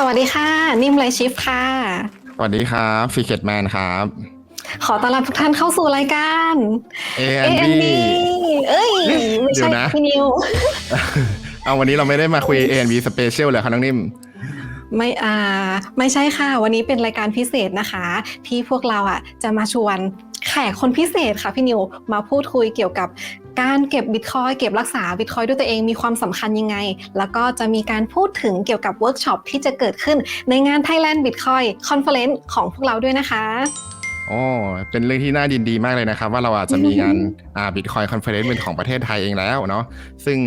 สวัสดีค่ะ นิ่มไลชิฟค่ะ สวัสดีครับฟีเกตแมนครับ ขอต้อนรับทุกท่านเข้าสู่รายการ A A&B เอ้ย ไม่เดี๋ใช่ยวนะ พี่นิว เอาวันนี้เราไม่ได้มาคุย A B Special เลยครับน้องนิ่ม ไม่อ่า ไม่ใช่ค่ะ วันนี้เป็นรายการพิเศษนะคะ ที่พวกเราอะจะมาชวน แขกคนพิเศษค่ะพี่นิวมาพูดคุยเกี่ยวกับการเก็บบิตคอยเก็บรักษาบิตคอยด้วยตัวเองมีความสำคัญยังไง แล้วก็จะมีการพูดถึงเกี่ยวกับเวิร์กช็อปที่จะเกิดขึ้นในงาน Thailand Bitcoin Conference ของพวกเราด้วยนะคะ โอ้เป็นเรื่องที่น่ายินดีมากเลยนะครับ ว่าเราอาจจะมีงานอ่า Bitcoin Conference เป็นของประเทศไทยเองแล้วเนาะซึ่ง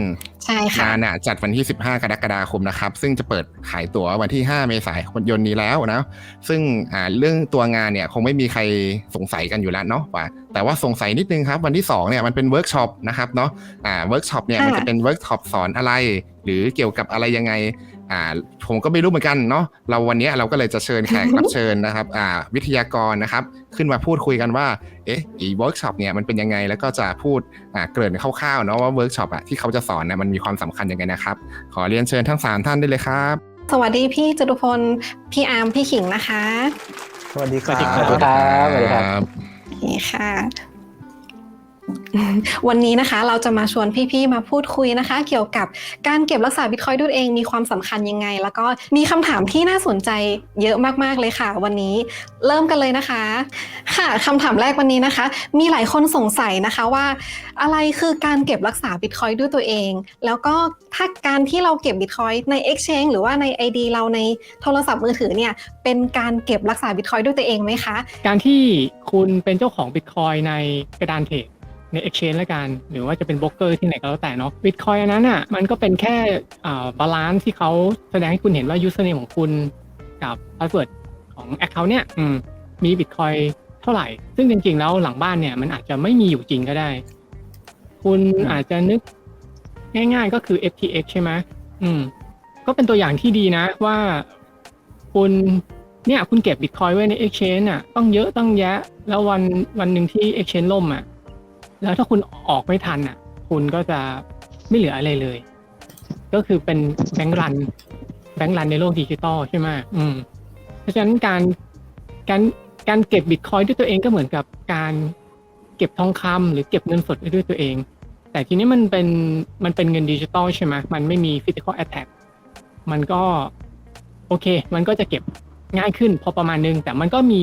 ใช่ค่ะงานน่ะจัดวันที่ 15 กรกฎาคมนะครับ ซึ่งจะเปิดขายตั๋ววันที่ 5 เมษายนนี้แล้วนะซึ่งอ่าเรื่องตัวงานเนี่ยคงไม่มีใครสงสัยกันอยู่แล้วเนาะว่าแต่ว่าสงสัยนิดนึงครับ วันที่2เนี่ยมันเป็นเวิร์กช็อปนะครับเนาะอ่าเวิร์กช็อปเนี่ยค่ะมันจะเป็นเวิร์กช็อปสอนอะไร หรือเกี่ยวกับอะไรยังไง อ่าผมก็ไม่รู้เหมือนกันเนาะเราวันเนี้ยเราก็เลยจะเชิญแขกรับเชิญนะครับอ่าวิทยากรนะครับ ขึ้นมาพูดคุยกันว่าเอ๊ะอีเวิร์กช็อปเนี่ยมันเป็นยังไงแล้วก็จะพูดอ่าเกริ่นคร่าวๆเนาะว่าเวิร์กช็อปอะที่เขาจะสอนเนี่ยมันมีความสำคัญยังไงนะครับ ขอเรียนเชิญทั้งสามท่านได้เลยครับ สวัสดีพี่จตุพลพี่อาร์มพี่ขิงนะคะ สวัสดีครัสวัสดีบครับสวัสดีครับโอเคค่ะ วันนี้นะคะเราจะมาชวนพี่ๆมาพูดคุยนะคะ เกี่ยวกับการเก็บรักษาบิตคอยด้วยเองมีความสำคัญยังไง แล้วก็มีคำถามที่น่าสนใจเยอะมากๆเลยค่ะ วันนี้เริ่มกันเลยนะคะ ค่ะคำถามแรกวันนี้นะคะ มีหลายคนสงสัยนะคะว่า อะไรคือการเก็บรักษาบิตคอยด้วยตัวเอง แล้วก็ถ้าการที่เราเก็บบิตคอยใน Exchange หรือว่าใน ID เราในโทรศัพท์มือถือเนี่ยเป็นการเก็บรักษาบิตคอยด้วยตัวเองไหมคะการที่คุณเป็นเจ้าของบิตคอยในกระดานเทรด ใน Exchange ละกัน หรือว่าจะเป็นโบรกเกอร์ที่ไหนก็แล้วแต่เนาะบิตคอยอันนั้นอะมันก็เป็นแค่บาลานซ์ที่เขาแสดงให้คุณเห็นว่า username ของคุณกับ password ของ Account เนี่ยมมีบิตคอยเท่าไหร่ ซึ่งจริงๆแล้วหลังบ้านเนี่ยมันอาจจะไม่มีอยู่จริงก็ได้ คุณอาจจะนึกง่ายๆก็คือ FTX ใช่ไหมอืม ก็เป็นตัวอย่างที่ดีนะว่าคุณเนี่ยคุณเก็บบิตคอยไว้ใน Exchange อะ ต้องเยอะต้องแยะ แล้ววันวันหนึ่งที่ Exchange ล่มอะ แล้วถ้าคุณออกไม่ทันอะ คุณก็จะไม่เหลืออะไรเลย ก็คือเป็นแบงก์รัน แบงก์รันในโลกดิจิตอลใช่ไหมอืม เพราะฉะนั้นการการการเก็บบิตคอยด้วยตัวเองก็เหมือนกับการเก็บทองคำหรือเก็บเงินสดไว้ด้วยตัวเอง แต่ทีนี้มันเป็นมันเป็นเงินดิจิตอลใช่ไหมมันไม่มีฟิสิกอลแอ t แท k มันก็โอเค มันก็จะเก็บง่ายขึ้นพอประมาณนึง แต่มันก็มี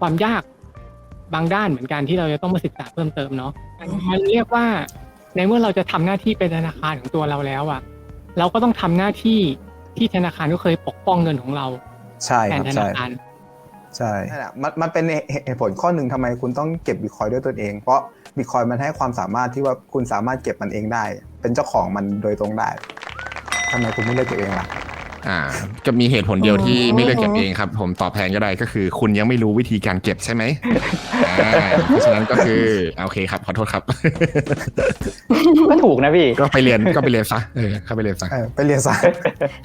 ความยาก บางด้านเหมือนกันที่เราจะต้องมาศึกษาเพิ่มเติมเนาะมันเรียกว่าในเมื่อเราจะทำหน้าที่เป็นธนาคารของตัวเราแล้วอะเราก็ต้องทำหน้าที่ที่ธนาคารก็เคยปกป้องเงินของเราใช่แทคนรับธนาใช่คารใช่นั่นแหละมันมันเป็นเหตุผลข้อหนึ่งทำไมคุณต้องเก็บบิตคอยด้วยตัวเอง เพราะบิตคอยมันให้ความสามารถที่ว่าคุณสามารถเก็บมันเองได้ เป็นเจ้าของมันโดยตรงได้ทำไมคุณไม่เลือกเก็บเองล่ะ อ่า จะมีเหตุผลเดียวที่อ๋อไม่เลือกเก็บเองครับ ผมตอบแทนก็ได้ก็คือ คุณยังไม่รู้วิธีการเก็บใช่ไหมอ่าเพราะฉะนั้นก็คือโอเคครับขอโทษครับ ก็ถูกนะพี่ ก็ไปเรียนก็ไปเรียนซะเออเข้าไปเรียนซะ เออไปเรียนซะ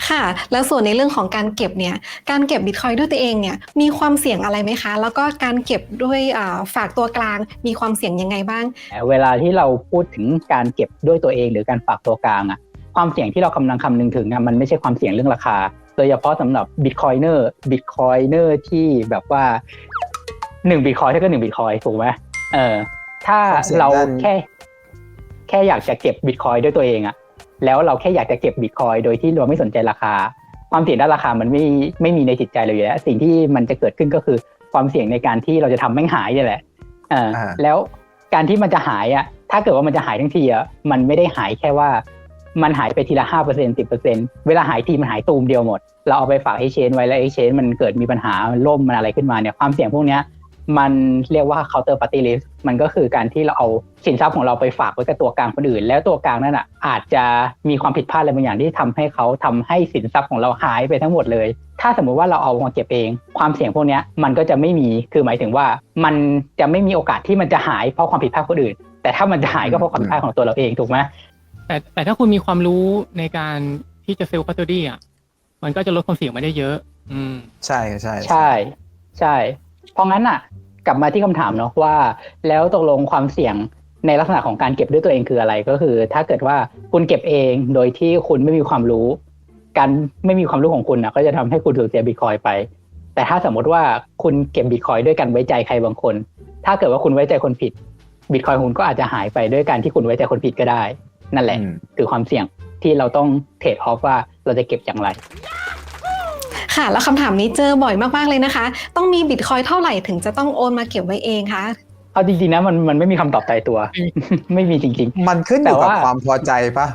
ค่ะ แล้วส่วนในเรื่องของการเก็บเนี่ย การเก็บบิตคอยด้วยตัวเองเนี่ย มีความเสี่ยงอะไรไหมคะ แล้วก็การเก็บด้วยอ่าฝากตัวกลาง มีความเสี่ยงยังไงบ้าง เวลาที่เราพูดถึงการเก็บด้วยตัวเองหรือการฝากตัวกลางอะ ความเสี่ยงที่เรากำลังคำนึงถึงอะมันไม่ใช่ความเสี่ยงเรื่องราคา โดยเฉพาะสำหรับบิตคอยเนอร์บิตคอยเนอร์ที่แบบว่าหนึ่งบิตคอยเท่ากับหนึ่งบิตคอยถูกไหมเออ ถ้าความเสี่ยงเราด้านแค่ แค่อยากจะเก็บบิตคอยด้วยตัวเองอะแล้วเราแค่อยากจะเก็บบิตคอยโดยที่เราไม่สนใจราคา ความเสี่ยงด้านราคามันไม่ไม่มีในจิตใจเราอยู่แล้วสิ่งที่มันจะเกิดขึ้นก็คือความเสี่ยงในการที่เราจะทำแม่งหายนี่แหละเอออาแล้วการที่มันจะหายอะ ถ้าเกิดว่ามันจะหายทั้งทีอะมันไม่ได้หายแค่ว่า มันหายไปทีละห้าเปอร์เซ็นสิบเปอร์เซ็นเวลาหายทีมันหายตูมเดียวหมด เราเอาไปฝากเอเชนไว้แล้วเอเชนมันเกิดมีปัญหาล่มมันอะไรขึ้นมาเนี่ยความเสี่ยงพวกเนี้ยมันเรียกว่า counter party risk มันก็คือการที่เราเอาสินทรัพย์ของเราไปฝากไว้กับตัวกลางคนอื่น แล้วตัวกลางนั่นอะอาจจะมีความผิดพลาดอะไรบางอย่างที่ทำให้เขาทำให้สินทรัพย์ของเราหายไปทั้งหมดเลย ถ้าสมมุติว่าเราเอามาเก็บเอง ความเสี่ยงพวกนี้มันก็จะไม่มีคือหมายถึงว่ามันจะไม่มีโอกาสที่มันจะหายเพราะความผิดพลาดคนอื่น แต่ถ้ามันจะหายก็เพราะความผิดพลาดของตัวเราเองถูกไหม แต่แต่ถ้าคุณมีความรู้ในการที่จะเซลล์คัตเตอรี่อะ มันก็จะลดความเสี่ยงมาได้เยอะ อืม ใช่ใช่ใช่ ใช่ เพราะงั้นอะ กลับมาที่คำถามเนาะว่า แล้วตกลงความเสี่ยงในลักษณะของการเก็บด้วยตัวเองคืออะไรก็คือ ถ้าเกิดว่าคุณเก็บเองโดยที่คุณไม่มีความรู้ การไม่มีความรู้ของคุณนะก็จะทำให้คุณสูญเสียบิตคอยไป แต่ถ้าสมมติว่าคุณเก็บบิตคอยด้วยการไว้ใจใครบางคน ถ้าเกิดว่าคุณไว้ใจคนผิดบิตคอยคุณก็อาจจะหายไปด้วยการที่คุณไว้ใจคนผิดก็ได้ นั่นแหละอืมคือความเสี่ยงที่เราต้องเทรดออฟว่าเราจะเก็บอย่างไร ค่ะ แล้วคำถามนี้เจอบ่อยมากๆเลยนะคะ ต้องมีบิตคอยเท่าไหร่ถึงจะต้องโอนมาเก็บไว้เองคะเอาจริงๆนะมันมันไม่มีคำตอบตายตัว ไม่มีจริงมันขึ้นอยู่กับแต่ว่าความพอใจปะ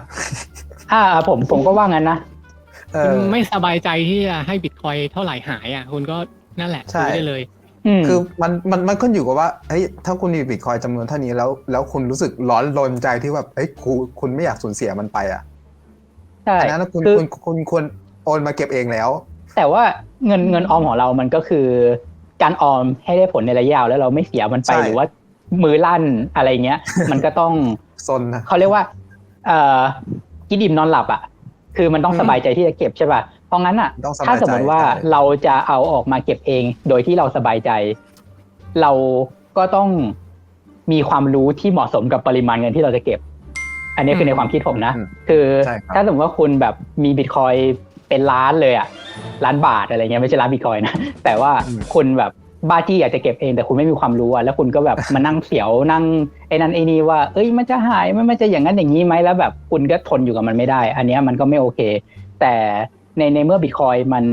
ๆอ่าผมผมก็ว่างั้นนะเอคุณอไม่สบายใจที่จะให้บิตคอยเท่าไหร่หายอะ คุณก็นั่นแหละใช่ซื้อได้เลยอืม คือมันมันมันขึ้นอยู่กับว่าเฮ้ยถ้าคุณมีบิตคอยจำนวนเท่านี้แล้ว แล้วคุณรู้สึกร้อนรนใจที่แบบเฮ้ยคุณคุณไม่อยากสูญเสียมันไปอะใช่อันนั้นนะคุณคือคุณคุณควรโอนมาเก็บเองแล้ว แต่ว่าเงินเงินออมของเรามันก็คือ การออมให้ได้ผลในระยะยาวแล้วเราไม่เสียมันไปใช่หรือว่ามือลั่นอะไรเงี้ย มันก็ต้องซนนะเขาเรียกว่า เอ่อกินอิ่มนอนหลับอะคือมันต้องอืมสบายใจที่จะเก็บใช่ป่ะเพ ราะงั้นอะต้องสบายใจถ้าสมมติว่าใช่เราจะเอาออกมาเก็บเอง โดยที่เราสบายใจ เราก็ต้องมีความรู้ที่เหมาะสมกับปริมาณเงินที่เราจะเก็บ อันนี้คือในความคิดผมนะอืมคือใช่ครับถ้าสมมติว่าคุณแบบมีบิตคอยเป็นล้านเลยอะล้านบาทอะไรเงี้ยไม่ใช่ล้านบิตคอยนะแต่ว่าคุณแบบบ้าจี้อยากจะเก็บเองแต่คุณไม่มีความรู้อะแล้วคุณก็แบบมานั่งเสียวนั่งไอ้นั่นไอ้นี่ว่า เอ้ยมันจะหายไหมมันจะอย่างนั้นอย่างนี้ไหมแล้วแบบคุณก็ทนอยู่กับมันไม่ได้ อันเนี้ยมันก็ไม่โอเค แต่ ในในเมื่อบิตคอยมัน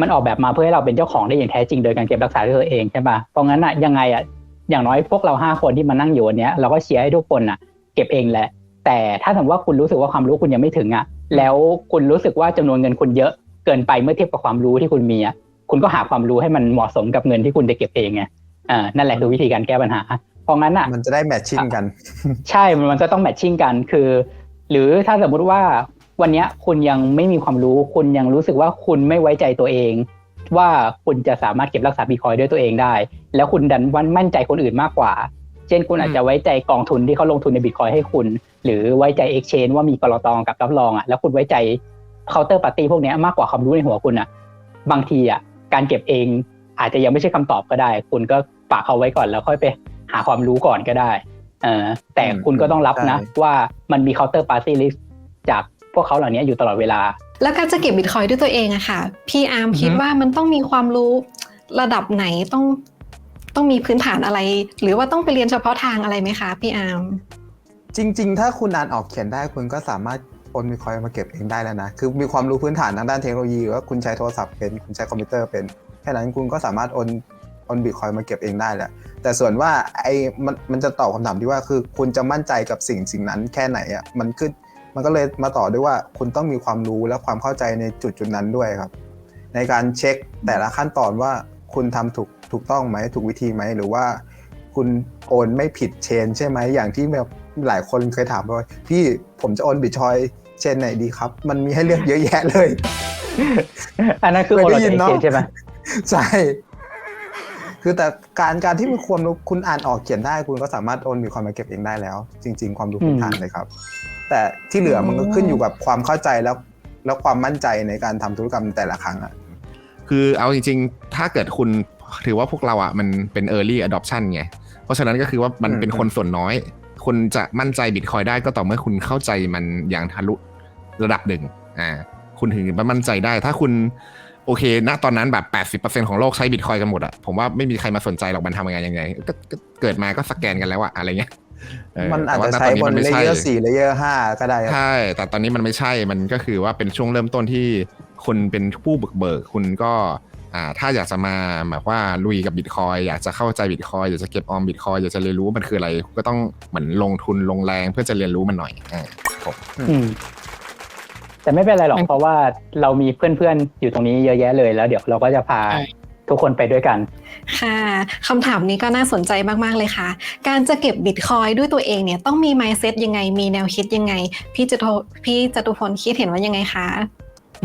มันออกแบบมาเพื่อให้เราเป็นเจ้าของได้อย่างแท้จริงโดยการเก็บรักษาด้วยตัวเองใช่ปะเพราะงั้นอะยังไงอะอย่างน้อยพวกเราห้าคนที่มานั่งอยู่วันเนี้ยเราก็เชียร์ให้ทุกคนอะเก็บเองแหละ แต่ถ้าสมมติว่าคุณรู้สึกว่าความรู้คุณยังไม่ถึงอะแล้วคุณรู้สึกว่าจำนวนเงินคุณเยอะเกินไปเมื่อเทียบกับความรู้ที่คุณมีอะคุณก็หาความรู้ให้มันเหมาะสมกับเงินที่คุณจะเก็บเองไงอ่านั่นแหละคือวิธีการแก้ปัญหาเพราะงั้นอะมันจะได้แมทชิ่งกัน ใช่มันมันก็ต้องแมทชิ่งกันคือ หรือถ้าสมมุติว่า วันเนี้ยคุณยังไม่มีความรู้คุณยังรู้สึกว่าคุณไม่ไว้ใจตัวเอง ว่าคุณจะสามารถเก็บรักษาบิตคอยด้วยตัวเองได้ แล้วคุณดันวันมั่นใจคนอื่นมากกว่า เช่นคุณอาจจะไว้ใจกองทุนที่เขาลงทุนในบิตคอยให้คุณ หรือไว้ใจ Exchange ว่ามีกรตองกับรับรองอะแล้วคุณไว้ใจเคาน์เตอร์ปาร์ตี้พวกเนี้ยมากกว่าความรู้ในหัวคุณอะ บางทีอะการเก็บเองอาจจะยังไม่ใช่คำตอบก็ได้ คุณก็ฝากเขาไว้ก่อนแล้วค่อยไปหาความรู้ก่อนก็ได้เออแต่อืมคุณก็ต้องรับนะใช่ว่ามันมีเคาน์เตอร์ปาร์ตี้ลิสจาก พวกเขาเหล่านี้อยู่ตลอดเวลา แล้วการจะเก็บบิตคอยด้วยตัวเองอะค่ะพี่อาร์มอือฮึคิดว่ามันต้องมีความรู้ระดับไหนต้องต้องมีพื้นฐานอะไร หรือว่าต้องไปเรียนเฉพาะทางอะไรไหมคะพี่อาร์มจริง ๆ ถ้าคุณอ่านออกเขียนได้คุณก็สามารถโอนบิตคอยมาเก็บเองได้แล้วนะ คือมีความรู้พื้นฐานทางด้านเทคโนโลยีหรือว่าคุณใช้โทรศัพท์เป็น คุณใช้คอมพิวเตอร์เป็น แค่นั้นคุณก็สามารถโอนโอนบิตคอยมาเก็บเองได้แหละ แต่ส่วนว่าไอ้มันมันจะตอบคำถามที่ว่าคือคุณจะมั่นใจกับสิ่งสิ่งนั้นแค่ไหนอะ มันขึ้น มันก็เลยมาต่อด้วยว่าคุณต้องมีความรู้และความเข้าใจในจุดจุดๆนั้นด้วยครับ ในการเช็คแต่ละขั้นตอนว่าคุณทำถูกถูกต้องไหมถูกวิธีไหมหรือว่าคุณโอนไม่ผิดเชน ใช่ไหมอย่างที่แบบหลายคนเคยถามว่าพี่ผมจะโอนบิตคอยเชนไหนดีครับ มันมีให้เลือกเยอะแยะเลย อันนั้นคือเคโอยได้โรยิเจนเนอะใช่ไหมใช่ คือแต่การการที่มีความรู้คุณอ่านออกเขียนได้ คุณก็สามารถโอนบิตคอยมาเก็บเองได้แล้ว จริง ๆ ความรู้พื้นฐานเลยครับ แต่ที่เหลือมันก็ขึ้นอยู่กับความเข้าใจแล้ว แล้วความมั่นใจในการทำธุรกรรมแต่ละครั้งอะคือเอาจริง ๆ ถ้าเกิดคุณถือว่าพวกเราอะมันเป็น early adoption ไงเพราะฉะนั้นก็คือว่ามันอืมเป็นคนส่วนน้อย คุณจะมั่นใจบิตคอยได้ก็ต่อเมื่อคุณเข้าใจมันอย่างทะลุระดับหนึ่งอ่าคุณถึงจะมั่นใจได้ ถ้าคุณ โอเค ณ ตอนนั้นแบบ 80%ของโลกใช้บิตคอยกันหมดอะผมว่าไม่มีใครมาสนใจหรอกมันทำงานยังไงก็ก็เกิดมาก็สแกนกันแล้วอะอะไรเงี้ยเมันอาจจะแต่ใช้ว่ณบนมัไม่เลใช่เยอร์สี่เลเยอร์ห้าก็ได้ครับ ใช่ แต่ตอนนี้มันไม่ใช่ มันก็คือว่าเป็นช่วงเริ่มต้นที่คุณเป็นผู้บุกเบิก คุณก็อ่าถ้าอยากจะมาแบบว่าลุยกับบิตคอยอยากจะเข้าใจบิตคอยอยากจะเก็บออมบิตคอยอยากจะเรียนรู้ว่ามันคืออะไร ก็ต้องเหมือนลงทุนลงแรงเพื่อจะเรียนรู้มันหน่อยอ่าผมอืม แต่ไม่เป็นไรหรอกมันเพราะว่าเรามีเพื่อนๆอยู่ตรงนี้เยอะแยะเลยแล้ว เดี๋ยวเราก็จะพาใช่ทุกคนไปด้วยกัน ค่ะคำถามนี้ก็น่าสนใจมากๆเลยค่ะ การจะเก็บบิตคอยด้วยตัวเองเนี่ยต้องมี mindset ยังไงมีแนวคิดยังไง พี่จตุพี่จตุพลคิดเห็นว่ายังไงคะ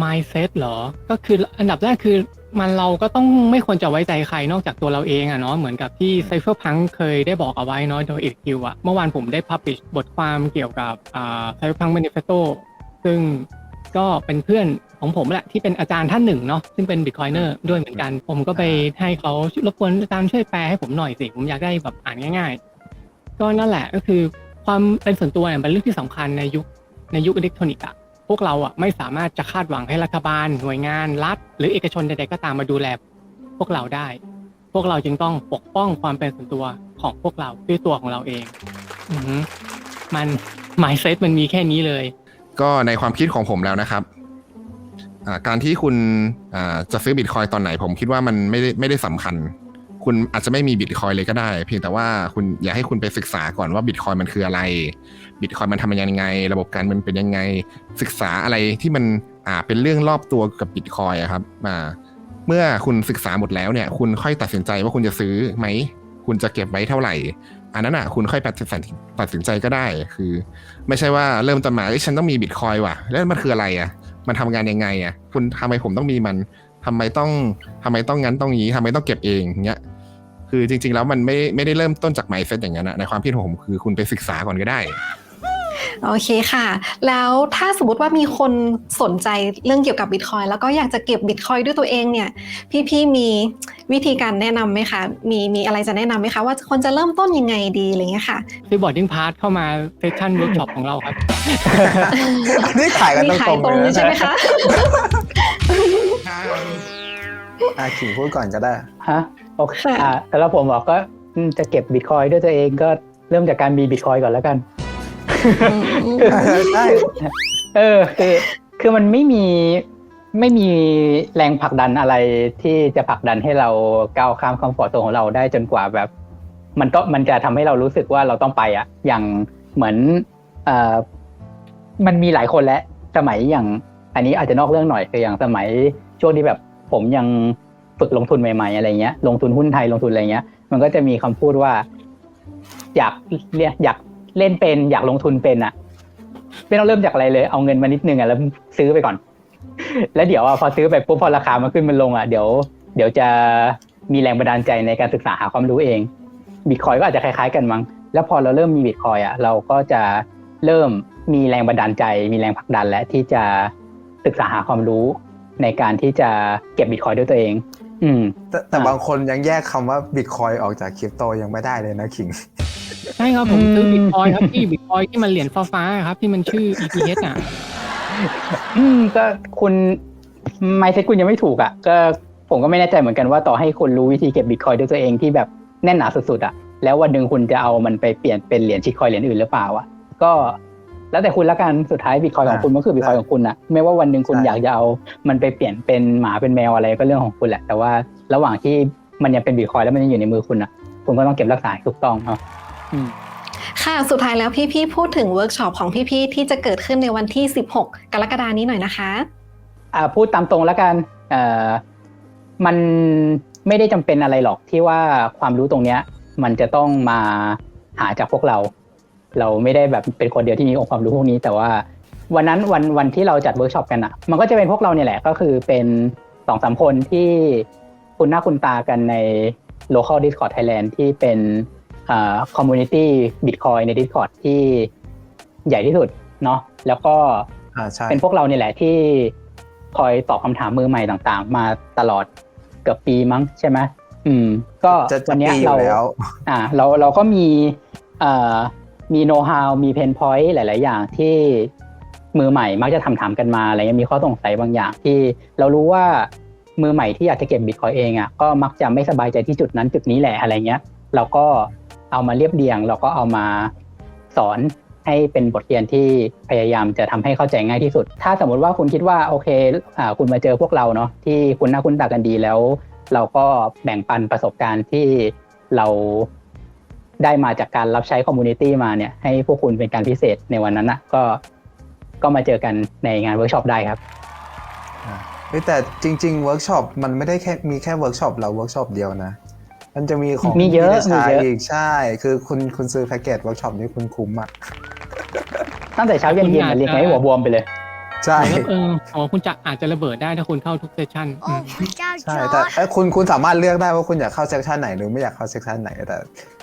mindset เหรอ ก็คืออันดับแรกคือมันเราก็ต้องไม่ควรจะไว้ใจใครนอกจากตัวเราเองอะเนาะเหมือนกับที่ Cypherpunk เคยได้บอกเอาไว้เนาะโดย EQ อะเมื่อวานผมได้ publish บทความเกี่ยวกับอ่า Cypherpunk Manifesto ซึ่ง ก็เป็นเพื่อนของผมแหละที่เป็นอาจารย์ท่านหนึ่งเนาะซึ่งเป็น Bitcoiner ด้วยเหมือนกัน ผมก็ไปให้เขารบกวนอาจารย์ช่วยแปลให้ผมหน่อยสิ ผมอยากได้แบบอ่านง่าย ๆ ก็นั่นแหละก็คือความเป็นส่วนตัวเนี่ยเป็นเรื่องที่สำคัญในยุคในยุคอิเล็กทรอนิกส์อะพวกเราอะไม่สามารถจะคาดหวังให้รัฐบาล หน่วยงานรัฐ หรือเอกชนใดๆก็ตามมาดูแล พวกเราได้ พวกเราจึงต้องปกป้องความเป็นส่วนตัวของพวกเราด้วยตัวของเราเอง อือฮึมัน mindset มันมีแค่นี้เลย ก็ในความคิดของผมแล้วนะครับอ่าการที่คุณอ่าจะซื้อบิตคอยตอนไหน ผมคิดว่ามันไม่ได้ไม่ได้สำคัญ คุณอาจจะไม่มีบิตคอยเลยก็ได้ เพียงแต่ว่าคุณอยากให้คุณไปศึกษาก่อนว่าบิตคอยมันคืออะไรบิตคอยมันทำยังไง ระบบการเงินเป็นยังไง ศึกษาอะไรที่มันอ่าเป็นเรื่องรอบตัวกับบิตคอยอะครับอ่าเมื่อคุณศึกษาหมดแล้วเนี่ย คุณค่อยตัดสินใจว่าคุณจะซื้อไหม คุณจะเก็บไว้เท่าไหร่ อันนั้นอะคุณค่อยตัดสินตัดสินใจก็ได้ คือ ไม่ใช่ว่าเริ่มต้นมาเอ้ฉันต้องมีบิตคอยว่ะ แล้วมันคืออะไรอะ มันทำงานยังไงอะ คุณทำไมผมต้องมีมันทำไมต้องทำไมต้องงั้นต้องงี้ทำไมต้องเก็บเองเงี้ยคือจริง ๆ แล้วมันไม่ไม่ได้เริ่มต้นจากไมซ์เซตอย่างนั้นนะในความคิดของผมคือคุณไปศึกษาก่อนก็ได้ โอเคค่ะ แล้วถ้าสมมติว่ามีคนสนใจเรื่องเกี่ยวกับบิตคอยแล้วก็อยากจะเก็บบิตคอยด้วยตัวเองเนี่ย พี่ๆมีวิธีการแนะนำไหมคะ มีมีอะไรจะแนะนำไหมคะ ว่าคนจะเริ่มต้นยังไงดีอะไรเงี้ยค่ะซื้อบอร์ดดิ้งพาร์ทเข้ามาเซสชั่นเวิร์กช็อปของเราครับนี่ขายกันมีตขารยงตรงๆเลนี้ยใช่ไหมนะคะอาขิงพูดก่อนก็ได้ฮะโอเคค่ะอ่าแต่แล้วผมบอกก็อืมจะเก็บบิตคอยด้วยตัวเองก็เริ่มจากการมีบิตคอยก่อนแล้วกัน อืมอืมได้เออคือคือมันไม่มีไม่มีแรงผลักดันอะไรที่จะผลักดันให้เราก้าวข้ามคอมฟอร์ตโซนของเราได้จนกว่าแบบ มันก็มันจะทำให้เรารู้สึกว่าเราต้องไปอะอย่างเหมือนเออมันมีหลายคนแล้วสมัยอย่าง อันนี้อาจจะนอกเรื่องหน่อยคืออย่างสมัยช่วงที่แบบผมยังฝึกลงทุนใหม่ๆอะไรเงี้ย ลงทุนหุ้นไทยลงทุนอะไรเงี้ย มันก็จะมีคำพูดว่า อยากเรียกอยาก เล่นเป็นอยากลงทุนเป็นอะไม่ต้องเริ่มจากอะไรเลย เอาเงินมานิดนึงอะแล้วซื้อไปก่อน แล้วเดี๋ยวอะพอซื้อไปปุ๊บพอราคามันขึ้นมันลงอะเดี๋ยวเดี๋ยวจะมีแรงบันดาลใจในการศึกษาหาความรู้เองบิตคอยก็อาจจะคล้ายๆกันมั้งแล้วพอเราเริ่มมีบิตคอยอะเราก็จะเริ่มมีแรงบันดาลใจ มีแรงผลักดันและที่จะศึกษาหาความรู้ในการที่จะเก็บบิตคอยด้วยตัวเอง อืม แต่แต่อ่าบางคนยังแยกคำว่าบิตคอยออกจากคริปโตยังไม่ได้เลยนะขิง ใช่ครับผมอืมซื้อบิตคอยครับที่บิตคอยที่มันเหรียญฟ้าๆครับที่มันชื่อ ETH อะ อืมก็คุณไมเซ็ตคุณยังไม่ถูกอะ ก็ผมก็ไม่แน่ใจเหมือนกันว่าต่อให้คุณรู้วิธีเก็บบิตคอยด้วยตัวเองที่แบบแน่นหนาสุดๆอะ แล้ววันหนึ่งคุณจะเอามันไปเปลี่ยนเป็นเหรียญชิคคอยเหรียญอื่นหรือเปล่าอะ ก็ แล้วแต่คุณละกันสุดท้ายบิตคอยของคุณก็คือบิตคอยของคุณอะไม่ว่าวันหนึ่งคุณใช่อยากจะเอามันไปเปลี่ยนเป็นหมาเป็นแมวอะไรก็เรื่องของคุณแหละ แต่ว่าระหว่างที่มันยังเป็นบิตคอยแล้วมันยังอยู่ในมือคุณอะคุณก็ต้องเก็บรักษาให้ถูกต้องเนาะอืมค่ะสุดท้ายแล้วพี่ๆพูดถึงเวิร์กช็อปของพี่ๆที่จะเกิดขึ้นในวันที่ 16 กรกฎานี้หน่อยนะคะอ่าพูดตามตรงแล้วกันเอ่อมันไม่ได้จำเป็นอะไรหรอกที่ว่าความรู้ตรงเนี้ย มันจะต้องมาหาจากพวกเรา เราไม่ได้แบบเป็นคนเดียวที่มีองค์ความรู้พวกนี้ แต่ว่าวันนั้นวันวันที่เราจัดเวิร์กช็อปกันอะ มันก็จะเป็นพวกเราเนี่ยแหละก็คือเป็นสองสามคนที่คุณหน้าคุณตากันใน local discord Thailand ที่เป็นอ่า community bitcoin ใน discord ที่ใหญ่ที่สุดเนาะแล้วก็อ่าใช่เป็นพวกเราเนี่ยแหละที่คอยตอบคำถามมือใหม่ต่างๆ มาตลอดเกือบปีมั้งใช่ไหมอืม ก็จะจะวันเนี้ยปีอยู่เราแล้วอ่า เราเราก็มีเอ่อ มีโน้ตฮาวมีเพนพอยต์หลาย ๆ อย่างที่มือใหม่มักจะทำถามกันมาอะไรเงี้ยมีข้อสงสัยบางอย่างที่เรารู้ว่ามือใหม่ที่อยากจะเก็บบิตคอยเองอะก็มักจะไม่สบายใจที่จุดนั้นจุดนี้แหละอะไรเงี้ย เราก็เอามาเรียบเรียงเราก็เอามาสอนให้เป็นบทเรียนที่พยายามจะทำให้เข้าใจง่ายที่สุด ถ้าสมมติว่าคุณคิดว่าโอเคอ่าคุณมาเจอพวกเราเนาะที่คุณหน้าคุณตากันดีแล้ว เราก็แบ่งปันประสบการณ์ที่เรา ได้มาจากการรับใช้คอมมูนิตี้มาเนี่ยให้พวกคุณเป็นการพิเศษในวันนั้นนะก็ก็มาเจอกันในงานเวิร์กช็อปได้ครับเฮ้ยแต่จริงๆเวิร์กช็อปมันไม่ได้แค่มีแค่เวิร์กช็อปเราเวิร์กช็อปเดียวนะ มันจะมีของมีเยอะที่จใช้มีเยอะอีกใช่ คือคุณคุณซื้อแพ็กเกจเวิร์กช็อปนี้คุณคุ้มอะตั้งแต่เช้าเย็นคุณๆอยากนะเรียกจะให้หัวบวมไปเลย ใช่แล้วเอออ๋อคุณจะอาจจะระเบิดได้ถ้าคุณเข้าทุกเซสชั่นโอ้พระเจ้าใช่จอแต่ร์จเอ้ยคุณคุณสามารถเลือกได้ว่าคุณอยากเข้าเซสชันไหนหรือไม่อยากเข้าเซสชันไหนแต่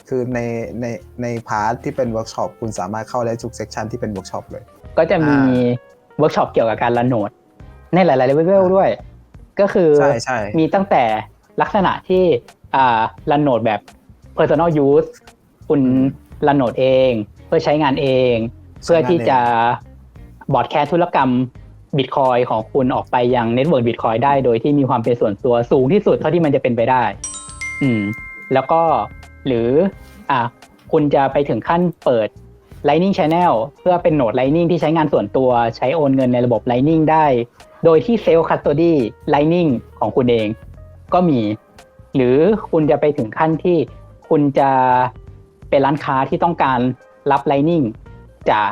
คือในในในพาร์ทที่เป็นเวิร์กช็อปคุณสามารถเข้าได้ทุกเซสชันที่เป็นเวิร์กช็อปเลย ก็จะมีอ่เวิร์กช็อปเกี่ยวกับการรันโนดในหลายๆเลเวลด้วย ก็คือใช่ใช่มีตั้งแต่ลักษณะที่อ่ารันโนดแบบ personal use คุณรันโนดเอง เพื่อใช้งานเอง เพื่อที่จะบอร์ดแคสธุรกรรมบิตคอยของคุณออกไปยังเน็ตเวิร์กบิตคอยได้โดยที่มีความเป็นส่วนตัวสูงที่สุดเท่าที่มันจะเป็นไปได้ อืม แล้วก็ หรืออะคุณจะไปถึงขั้นเปิด Lightning Channel เพื่อเป็นโหนด Lightning ที่ใช้งานส่วนตัวใช้โอนเงินในระบบ Lightning ได้ โดยที่เซลล์ Custody Lightning ของคุณเอง ก็มี หรือคุณจะไปถึงขั้นที่คุณจะเป็นร้านค้าที่ต้องการรับ Lightning จาก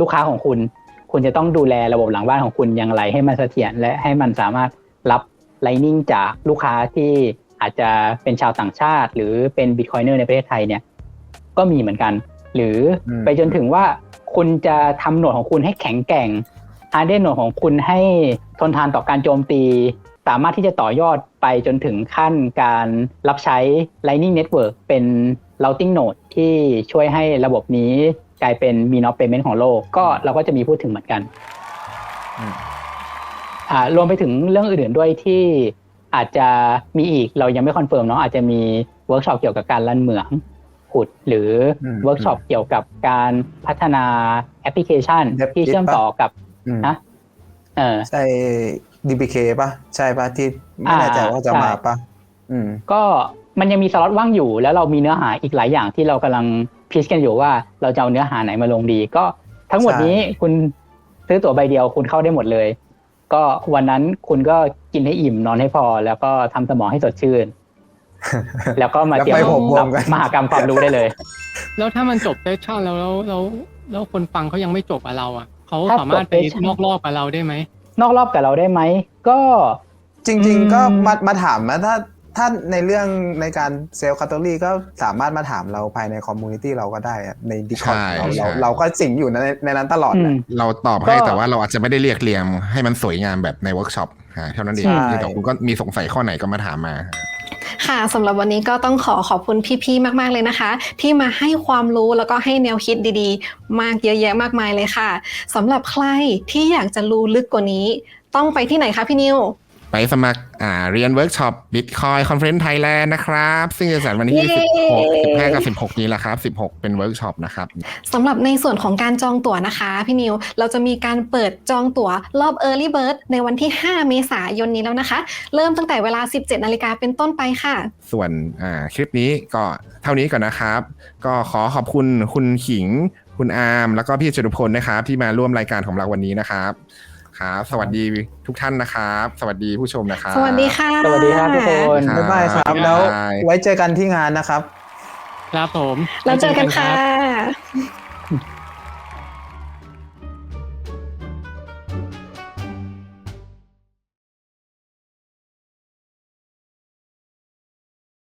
ลูกค้าของคุณ คุณจะต้องดูแลระบบหลังบ้านของคุณอย่างไรให้มันเสถียรและให้มันสามารถรับ Lightning จากลูกค้าที่ อาจจะเป็นชาวต่างชาติ หรือเป็นบิตคอยเนอร์ในประเทศไทยเนี่ย ก็มีเหมือนกัน หรืออมไปจนถึงว่าคุณจะทำโหนดของคุณให้แข็งแกร่งฮาร์ดเดนโหนดของคุณให้ทนทานต่อการโจมตี สามารถที่จะต่อยอดไปจนถึงขั้นการรับใช้ Lightning Network เป็น routing node ที่ช่วยให้ระบบนี้กลายเป็น mean of payment ของโลกก็เราก็จะมีพูดถึงเหมือนกันอืมอ่ารวมไปถึงเรื่องอื่นๆด้วยที่ อาจจะมีอีกเรายังไม่คอนเฟิร์มเนาะอาจจะมีเวิร์กช็อปเกี่ยวกับการลั่นเหมืองขุดหรืออมเวิร์กช็อปเกี่ยวกับการพัฒนาแอปพลิเคชัน Dev ที่ Kit เชื่อมต่อกับอืมนะเออใช่ DBK ป่ะ ใช่ป่ะที่ไม่แน่ใจอ่าว่าจะใช่มาป่ะอืมก็มันยังมีสล็อตว่างอยู่ แล้วเรามีเนื้อหาอีกหลายอย่างที่เรากำลังพิชกันอยู่ว่าเราจะเอาเนื้อหาไหนมาลงดี ก็ทั้งหมดนี้คุณซื้อตั๋วใบเดียวคุณเข้าได้หมดเลย ก็วันนั้นคุณก็กินให้อิ่มนอนให้พอ แล้วก็ทำสมองให้สดชื่น แล้วก็มาแล้วเตรียไปมผมวรังบกันมหากรรมความรู้ได้เลย แล้วถ้ามันจบเซสชั่นแล้วแล้วแล้วแล้วคนฟังเขายังไม่จบกับเราอะเขาถ้าสามารถไปจบ session นอกรอบกับเราได้ไหมนอกรอบกับเราได้ไหมก็จริงอืมๆก็มามาถามนะถ้า ถ้าในเรื่องในการเซลล์คาตอรี่ก็สามารถมาถามเราภายในคอมมูนิตี้เราก็ได้อะในดิคอร์ดใช่เราใช่เราเราก็สิงอยู่ในในนั้นตลอดอืแหละมเราตอบให้ก็แต่ว่าเราอาจจะไม่ได้เรียกเรียงให้มันสวยงามแบบในเวิร์กช็อปฮะเท่านั้นเองใช่เดี๋ยวคุณก็มีสงสัยข้อไหนก็มาถามมา ค่ะสำหรับวันนี้ก็ต้องขอขอบคุณพี่ๆ มากๆเลยนะคะ ที่มาให้ความรู้แล้วก็ให้แนวคิดดีๆ มากเยอะแยะมากมายเลยค่ะสำหรับใครที่อยากจะรู้ลึกกว่านี้ ต้องไปที่ไหนคะพี่นิว ไปสมัครอ่าเรียนเวิร์กช็อป Bitcoin Conference Thailand นะครับ ซึ่งจะจัดวันที่เย้16 15กับ16 นี้แหละครับ 16 เป็นเวิร์กช็อปนะครับสำหรับในส่วนของการจองตั๋วนะคะ พี่นิว เราจะมีการเปิดจองตั๋วรอบ Early Bird ในวันที่ 5 เมษายนนี้แล้วนะคะ เริ่มตั้งแต่เวลา 17 นาฬิกาเป็นต้นไปค่ะ ส่วนอ่าคลิปนี้ก็เท่านี้ก่อนนะครับ ก็ขอขอบคุณคุณขิง คุณอาร์มแล้วก็พี่จตุพลนะครับที่มาร่วมรายการของเราวันนี้นะครับ ครับสวัสดีทุกท่านนะครับ สวัสดีผู้ชมนะครับ สวัสดีค่ะ สวัสดีครับทุกคนครับบ๊ายบายครับบ๊ายบายแล้วไว้เจอกันที่งานนะครับ ครับผมแล้วเจอกันค่ะ